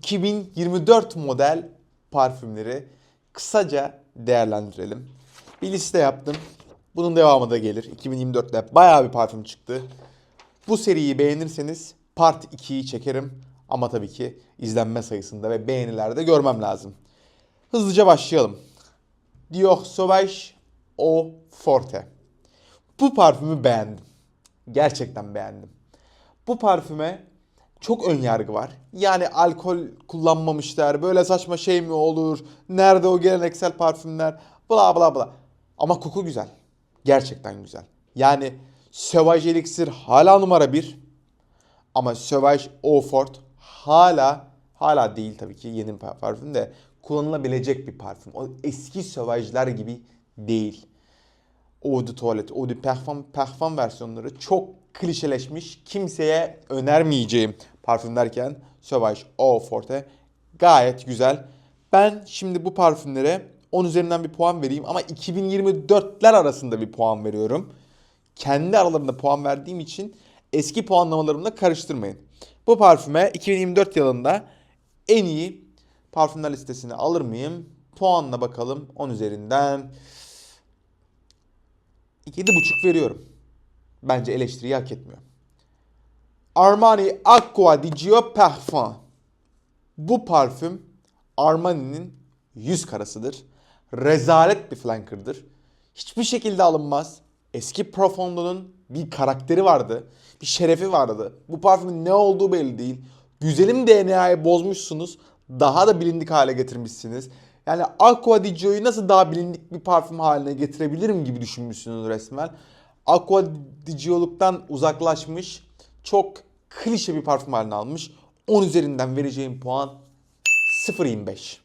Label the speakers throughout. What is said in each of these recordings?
Speaker 1: 2024 model parfümleri kısaca değerlendirelim. Bir liste yaptım. Bunun devamı da gelir. 2024'te bayağı bir parfüm çıktı. Bu seriyi beğenirseniz part 2'yi çekerim. Ama tabii ki izlenme sayısında ve beğenilerde görmem lazım. Hızlıca başlayalım. Dior Sauvage Eau Forte. Bu parfümü beğendim. Gerçekten beğendim. Bu parfüme çok ön yargı var. Yani alkol kullanmamışlar. Böyle saçma şey mi olur? Nerede o geleneksel parfümler? Bla bla bla. Ama koku güzel. Gerçekten güzel. Yani Sauvage Elixir hala numara bir. Ama Sauvage Eau hala hala değil tabii ki yeni bir parfüm de kullanılabilecek bir parfüm. O eski Sauvage'lar gibi değil. Eau de Toilette, Eau de Parfum, parfum versiyonları çok klişeleşmiş. Kimseye önermeyeceğim parfüm derken Sauvage Eau Forte gayet güzel. Ben şimdi bu parfümlere 10 üzerinden bir puan vereyim ama 2024'ler arasında bir puan veriyorum. Kendi aralarında puan verdiğim için eski puanlamalarımla karıştırmayın. Bu parfüme 2024 yılında en iyi parfümler listesine alır mıyım? Puanla bakalım 10 üzerinden 7,5 veriyorum. Bence eleştiriyi hak etmiyor. Armani Acqua di Gio Parfum. Bu parfüm Armani'nin yüz karasıdır. Rezalet bir flanker'dır. Hiçbir şekilde alınmaz. Eski Profondo'nun bir karakteri vardı. Bir şerefi vardı. Bu parfümün ne olduğu belli değil. Güzelim DNA'yı bozmuşsunuz. Daha da bilindik hale getirmişsiniz. Yani Aqua di Gio'yu nasıl daha bilindik bir parfüm haline getirebilirim gibi düşünmüşsünüz resmen. Aqua di Gio'luktan uzaklaşmış. Çok klişe bir parfüm haline almış. 10 üzerinden vereceğim puan 0.25.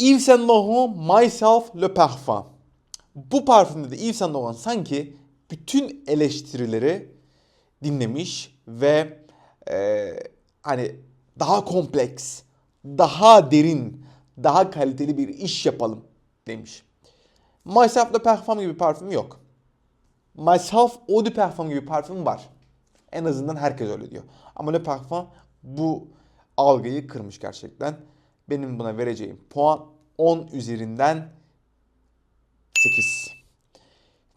Speaker 1: Yves Saint Laurent Myself Le Parfum. Bu parfümde de Yves Saint Laurent sanki bütün eleştirileri dinlemiş ve e, hani daha kompleks, daha derin, daha kaliteli bir iş yapalım demiş. Myself Le Parfum gibi parfüm yok. Myself Eau de Parfum gibi parfüm var. En azından herkes öyle diyor. Ama Le Parfum bu algıyı kırmış gerçekten. Benim buna vereceğim puan 10 üzerinden 8.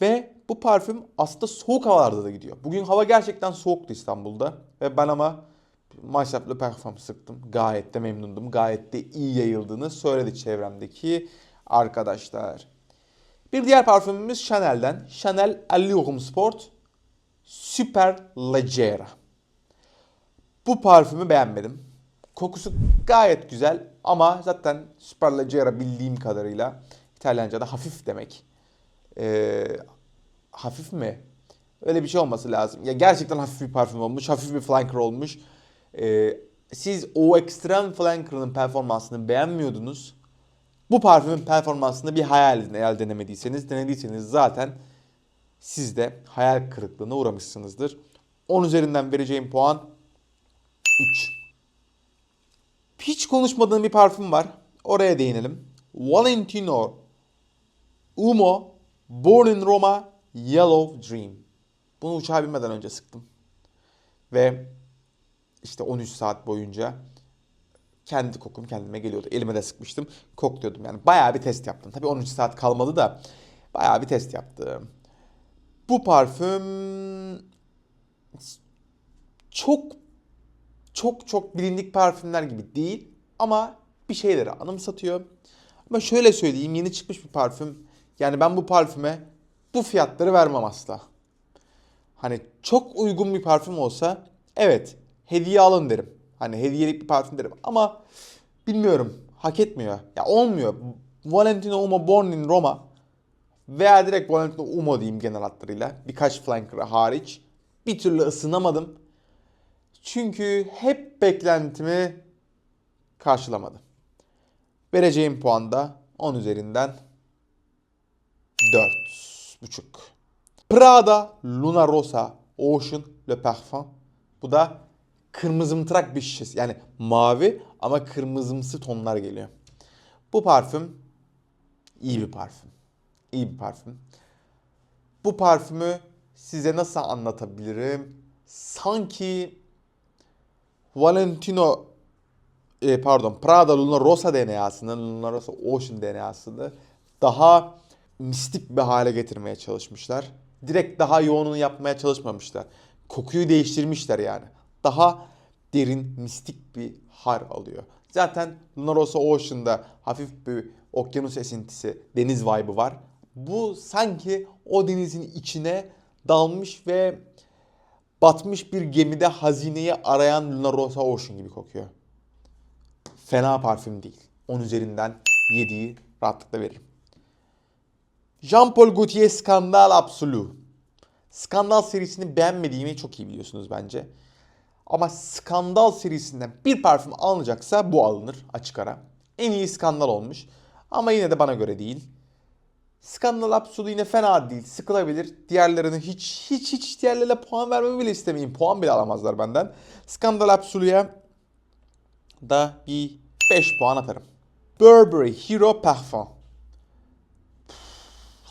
Speaker 1: Ve bu parfüm aslında soğuk havalarda da gidiyor. Bugün hava gerçekten soğuktu İstanbul'da. Ve ben ama Myself Le Parfum sıktım. Gayet de memnundum. Gayet de iyi yayıldığını söyledi çevremdeki arkadaşlar. Bir diğer parfümümüz Chanel'den. Chanel Allure Sport Super Leggera. Bu parfümü beğenmedim. Kokusu gayet güzel ama zaten Super Leggera bildiğim kadarıyla İtalyanca'da hafif demek. Ee, hafif mi? Öyle bir şey olması lazım. Ya gerçekten hafif bir parfüm olmuş, hafif bir flanker olmuş. Ee, siz o ekstrem flanker'ın performansını beğenmiyordunuz. Bu parfümün performansını bir hayal edin eğer denemediyseniz. Denediyseniz zaten siz de hayal kırıklığına uğramışsınızdır. 10 üzerinden vereceğim puan 3. Hiç konuşmadığım bir parfüm var. Oraya değinelim. Valentino Umo Born in Roma Yellow Dream. Bunu uçağa binmeden önce sıktım. Ve işte 13 saat boyunca kendi kokum kendime geliyordu. Elime de sıkmıştım. Kokluyordum yani. Bayağı bir test yaptım. Tabii 13 saat kalmadı da bayağı bir test yaptım. Bu parfüm çok çok çok bilindik parfümler gibi değil ama bir şeyleri anımsatıyor. Ama şöyle söyleyeyim yeni çıkmış bir parfüm. Yani ben bu parfüme bu fiyatları vermem asla. Hani çok uygun bir parfüm olsa evet hediye alın derim. Hani hediyelik bir parfüm derim ama bilmiyorum hak etmiyor. Ya olmuyor. Valentino Umo Born in Roma veya direkt Valentino Umo diyeyim genel hatlarıyla. Birkaç flanker'ı hariç. Bir türlü ısınamadım. Çünkü hep beklentimi karşılamadı. Vereceğim puan da 10 üzerinden 4,5. Prada Luna Rosa Ocean Le Parfum. Bu da kırmızımtırak bir şişesi. Yani mavi ama kırmızımsı tonlar geliyor. Bu parfüm iyi bir parfüm. İyi bir parfüm. Bu parfümü size nasıl anlatabilirim? Sanki Valentino e, pardon Prada Luna Rosa DNA'sını, Luna Rosa Ocean DNA'sını daha mistik bir hale getirmeye çalışmışlar. Direkt daha yoğununu yapmaya çalışmamışlar. Kokuyu değiştirmişler yani. Daha derin, mistik bir hal alıyor. Zaten Luna Rosa Ocean'da hafif bir okyanus esintisi, deniz vibe'ı var. Bu sanki o denizin içine dalmış ve batmış bir gemide hazineyi arayan Luna Rosa Ocean gibi kokuyor. Fena parfüm değil. 10 üzerinden 7'yi rahatlıkla veririm. Jean-Paul Gaultier Skandal Absolu. Skandal serisini beğenmediğimi çok iyi biliyorsunuz bence. Ama Skandal serisinden bir parfüm alınacaksa bu alınır açık ara. En iyi Skandal olmuş. Ama yine de bana göre değil. Skandal Absolu yine fena değil. Sıkılabilir. Diğerlerine hiç hiç hiç diğerlerine puan vermemi bile istemeyin. Puan bile alamazlar benden. Skandal Absolu'ya da bir 5 puan atarım. Burberry Hero Parfum.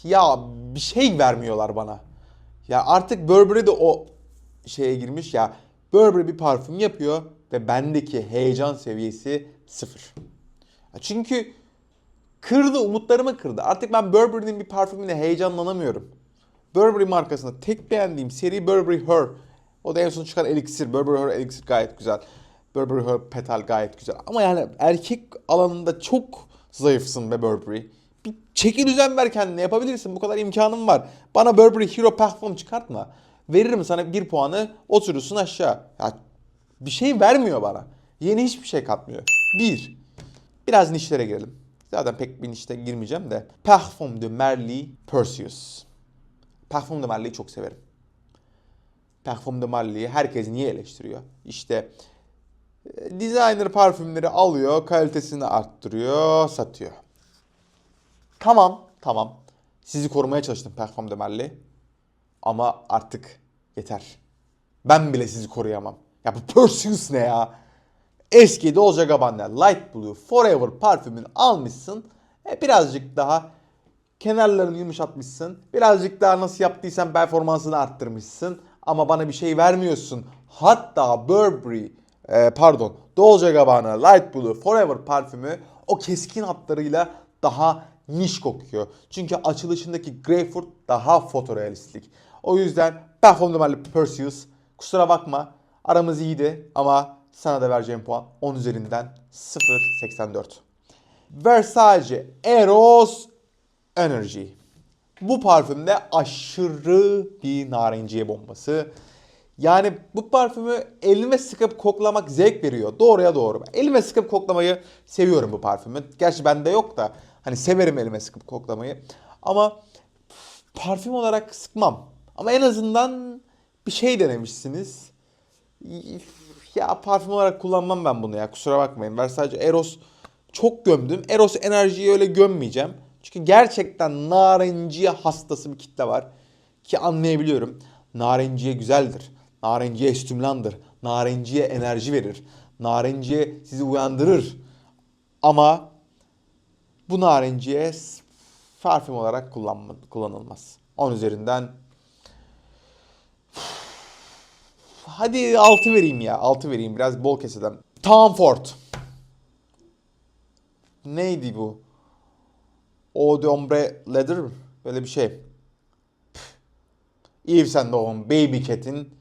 Speaker 1: Ya bir şey vermiyorlar bana. Ya artık Burberry de o şeye girmiş ya. Burberry bir parfüm yapıyor ve bendeki heyecan seviyesi sıfır. Çünkü kırdı umutlarımı kırdı. Artık ben Burberry'nin bir parfümüne heyecanlanamıyorum. Burberry markasında tek beğendiğim seri Burberry Her. O da en son çıkan Elixir. Burberry Her Elixir gayet güzel. Burberry Her Petal gayet güzel. Ama yani erkek alanında çok zayıfsın be Burberry. Bir çeki düzen ver kendine yapabilirsin. Bu kadar imkanın var. Bana Burberry Hero Parfum çıkartma. Veririm sana bir puanı oturursun aşağı. Ya bir şey vermiyor bana. Yeni hiçbir şey katmıyor. Bir. Biraz nişlere girelim. Zaten pek bir nişte girmeyeceğim de. Parfum de Marly Perseus. Parfum de Marly'yi çok severim. Parfum de Marly'yi herkes niye eleştiriyor? İşte e, designer parfümleri alıyor, kalitesini arttırıyor, satıyor. Tamam, tamam. Sizi korumaya çalıştım Parfum de Marly. Ama artık yeter. Ben bile sizi koruyamam. Ya bu Perseus ne ya? Eski Dolce Gabbana Light Blue Forever parfümünü almışsın. E, birazcık daha kenarlarını yumuşatmışsın. Birazcık daha nasıl yaptıysan performansını arttırmışsın. Ama bana bir şey vermiyorsun. Hatta Burberry, e, pardon Dolce Gabbana Light Blue Forever parfümü o keskin hatlarıyla daha niş kokuyor. Çünkü açılışındaki Grapefruit daha fotorealistik. O yüzden Marly Perseus kusura bakma aramız iyiydi ama sana da vereceğim puan 10 üzerinden 0.84. Versace Eros Energy. Bu parfümde aşırı bir narenciye bombası. Yani bu parfümü elime sıkıp koklamak zevk veriyor. Doğruya doğru. Elime sıkıp koklamayı seviyorum bu parfümü. Gerçi bende yok da hani severim elime sıkıp koklamayı. Ama parfüm olarak sıkmam. Ama en azından bir şey denemişsiniz. Ya parfüm olarak kullanmam ben bunu ya. Kusura bakmayın. Ben sadece Eros çok gömdüm. Eros enerjiyi öyle gömmeyeceğim. Çünkü gerçekten narenciye hastası bir kitle var. Ki anlayabiliyorum. Narenciye güzeldir. Narenciye stimülandır. Narenciye enerji verir. Narenciye sizi uyandırır. Ama bu narenciye parfüm olarak kullanılmaz. 10 üzerinden Hadi 6 vereyim ya. 6 vereyim biraz bol keseden. Tom Ford. Neydi bu? Eau de Ombre Leather? Böyle bir şey. Yves Saint Laurent Baby Cat'in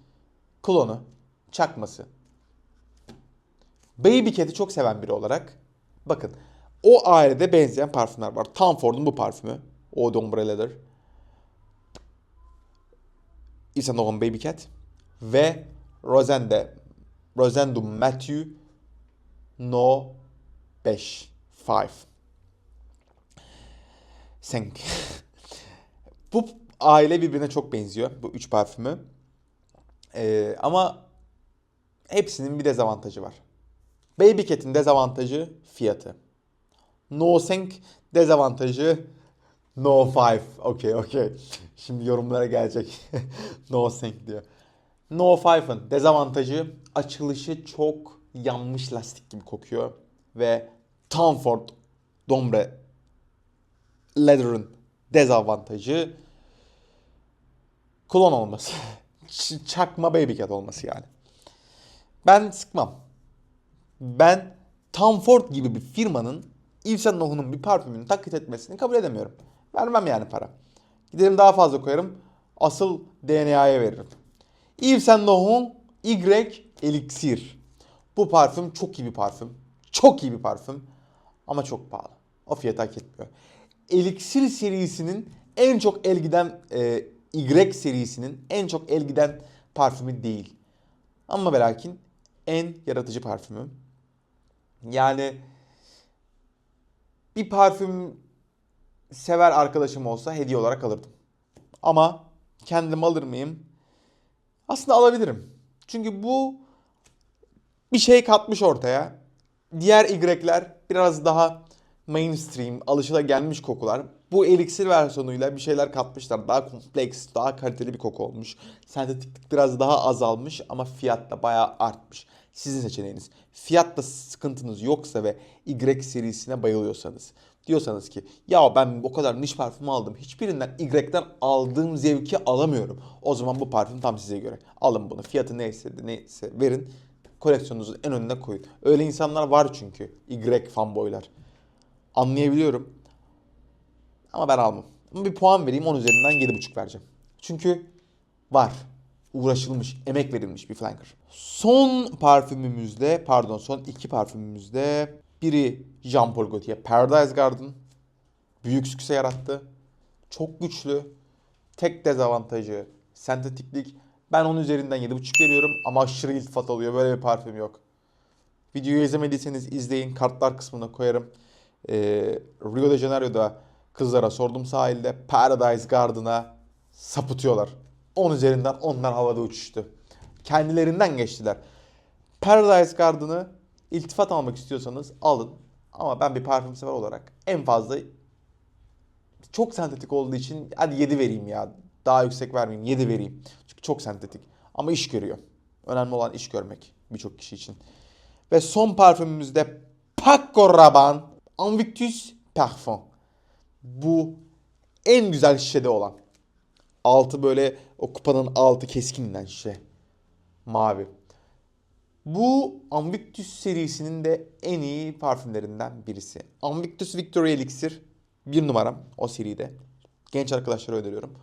Speaker 1: klonu. Çakması. Baby Cat'i çok seven biri olarak. Bakın. O ailede benzeyen parfümler var. Tom Ford'un bu parfümü. Eau de Ombre Leather. Yves Saint Laurent Baby Cat. Ve Rosende. Rosendum Matthew No 5. 5. Senk. bu aile birbirine çok benziyor. Bu üç parfümü. Ee, ama hepsinin bir dezavantajı var. Baby Cat'in dezavantajı fiyatı. No Senk dezavantajı No 5. Okey okey. Şimdi yorumlara gelecek. no Senk diyor. No 5'ın dezavantajı açılışı çok yanmış lastik gibi kokuyor. Ve Tom Ford Dombre Leather'ın dezavantajı klon olması. Ç- Çakma Baby Cat olması yani. Ben sıkmam. ben Tom Ford gibi bir firmanın Yves Saint Laurent'un bir parfümünü taklit etmesini kabul edemiyorum. Vermem yani para. Giderim daha fazla koyarım. Asıl DNA'ya veririm. Yves Saint Laurent Y Elixir. Bu parfüm çok iyi bir parfüm. Çok iyi bir parfüm. Ama çok pahalı. O fiyatı hak etmiyor. Elixir serisinin en çok el giden e, Y serisinin en çok el giden parfümü değil. Ama ve lakin en yaratıcı parfümü. Yani bir parfüm sever arkadaşım olsa hediye olarak alırdım. Ama kendim alır mıyım? Aslında alabilirim. Çünkü bu bir şey katmış ortaya. Diğer Y'ler biraz daha mainstream, alışılagelmiş kokular. Bu elixir versiyonuyla bir şeyler katmışlar. Daha kompleks, daha kaliteli bir koku olmuş. Sentetiklik biraz daha azalmış ama fiyat da bayağı artmış. Sizin seçeneğiniz. Fiyatta sıkıntınız yoksa ve Y serisine bayılıyorsanız. Diyorsanız ki ya ben o kadar niş parfüm aldım. Hiçbirinden Y'den aldığım zevki alamıyorum. O zaman bu parfüm tam size göre. Alın bunu. Fiyatı neyse neyse verin. Koleksiyonunuzun en önüne koyun. Öyle insanlar var çünkü. Y fanboylar. Anlayabiliyorum. Ama ben almam. Ama bir puan vereyim 10 üzerinden 7.5 vereceğim. Çünkü var. Uğraşılmış, emek verilmiş bir flanker. Son parfümümüzde, pardon son iki parfümümüzde biri Jean Paul Gaultier Paradise Garden. Büyük sükse yarattı. Çok güçlü. Tek dezavantajı sentetiklik. Ben onun üzerinden 7.5 veriyorum ama aşırı iltifat alıyor. Böyle bir parfüm yok. Videoyu izlemediyseniz izleyin. Kartlar kısmına koyarım. Ee, Rio de Janeiro'da kızlara sordum sahilde. Paradise Garden'a sapıtıyorlar. 10 üzerinden onlar havada uçuştu. Kendilerinden geçtiler. Paradise Garden'ı iltifat almak istiyorsanız alın. Ama ben bir parfüm sever olarak en fazla çok sentetik olduğu için hadi 7 vereyim ya. Daha yüksek vermeyeyim 7 vereyim. Çünkü çok sentetik. Ama iş görüyor. Önemli olan iş görmek birçok kişi için. Ve son parfümümüzde Paco Rabanne Invictus Parfum. Bu en güzel şişede olan. Altı böyle o kupanın altı keskinden şişe. Mavi. Bu Invictus serisinin de en iyi parfümlerinden birisi. Invictus Victoria Elixir bir numaram o seride. Genç arkadaşlara öneriyorum.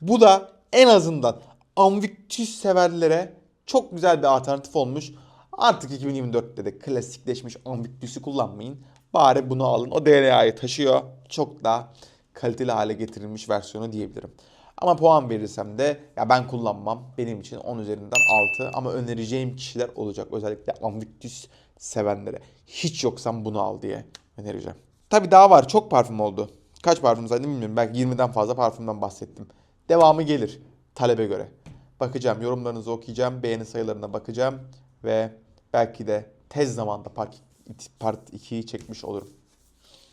Speaker 1: Bu da en azından Invictus severlere çok güzel bir alternatif olmuş. Artık 2024'te de klasikleşmiş Invictus'u kullanmayın. Bari bunu alın. O DNA'yı taşıyor. Çok daha kaliteli hale getirilmiş versiyonu diyebilirim. Ama puan verirsem de ya ben kullanmam. Benim için 10 üzerinden 6 ama önereceğim kişiler olacak. Özellikle Invictus sevenlere. Hiç yoksam bunu al diye önereceğim. Tabi daha var. Çok parfüm oldu. Kaç parfüm saydım bilmiyorum. Belki 20'den fazla parfümden bahsettim. Devamı gelir talebe göre. Bakacağım, yorumlarınızı okuyacağım, beğeni sayılarına bakacağım ve belki de tez zamanda part 2'yi çekmiş olurum.